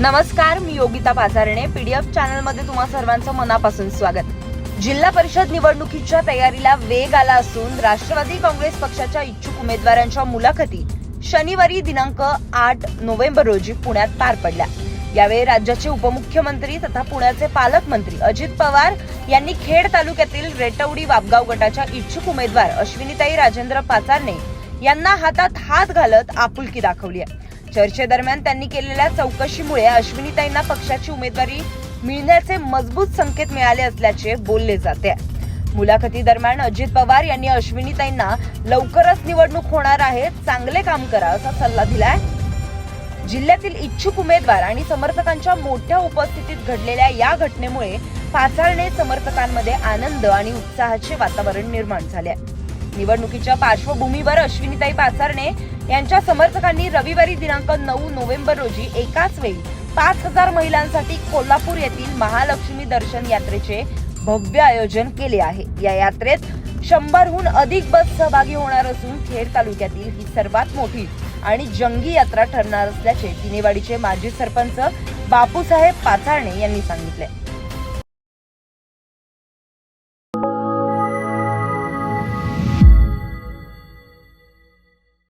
नमस्कार मी योगिता पाचारणे पीडीएफ चॅनलमध्ये तुम्हा सर्वांचं मनापासून स्वागत. जिल्हा परिषद निवडणुकीच्या तयारीला वेग आला असून राष्ट्रवादी काँग्रेस पक्षाच्या इच्छुक उमेदवारांच्या मुलाखती शनिवारी दिनांक आठ नोव्हेंबर रोजी पुण्यात पार पडल्या. यावेळी राज्याचे उपमुख्यमंत्री तथा पुण्याचे पालकमंत्री अजित पवार यांनी खेड तालुक्यातील रेटवडी वापगाव गटाच्या इच्छुक उमेदवार अश्विनीताई राजेंद्र पाचारणे यांना हातात हात घालत आपुलकी दाखवली आहे. चर्चेदरम्यान त्यांनी केलेल्या चौकशीमुळे अश्विनीताईंना पक्षाची उमेदवारी मिळण्याचे मजबूत संकेत मिळाले असल्याचे बोलले जाते मुलाखती दरम्यान अजित पवार यांनी अश्विनीताईंना लवकरच निवडणूक होणार आहे चांगले काम करा असा सल्ला दिलाय जिल्ह्यातील इच्छुक उमेदवार आणि समर्थकांच्या मोठ्या उपस्थितीत घडलेल्या या घटनेमुळे पाचारणे समर्थकांमध्ये आनंद आणि उत्साहाचे वातावरण निर्माण झाले आहे. निवडणुकीच्या पार्श्वभूमीवर अश्विनीताई पाचारणे यांच्या समर्थकांनी रविवारी दिनांक नऊ नोव्हेंबर रोजी एकाच वेळी पाच हजार महिलांसाठी कोल्हापूर येथील महालक्ष्मी दर्शन यात्रेचे भव्य आयोजन केले आहे. या यात्रेत शंभरहून अधिक बस सहभागी होणार असून खेड तालुक्यातील ही सर्वात मोठी आणि जंगी यात्रा ठरणार असल्याचे तिनेवाडीचे माजी सरपंच बापूसाहेब पाचारणे यांनी सांगितले.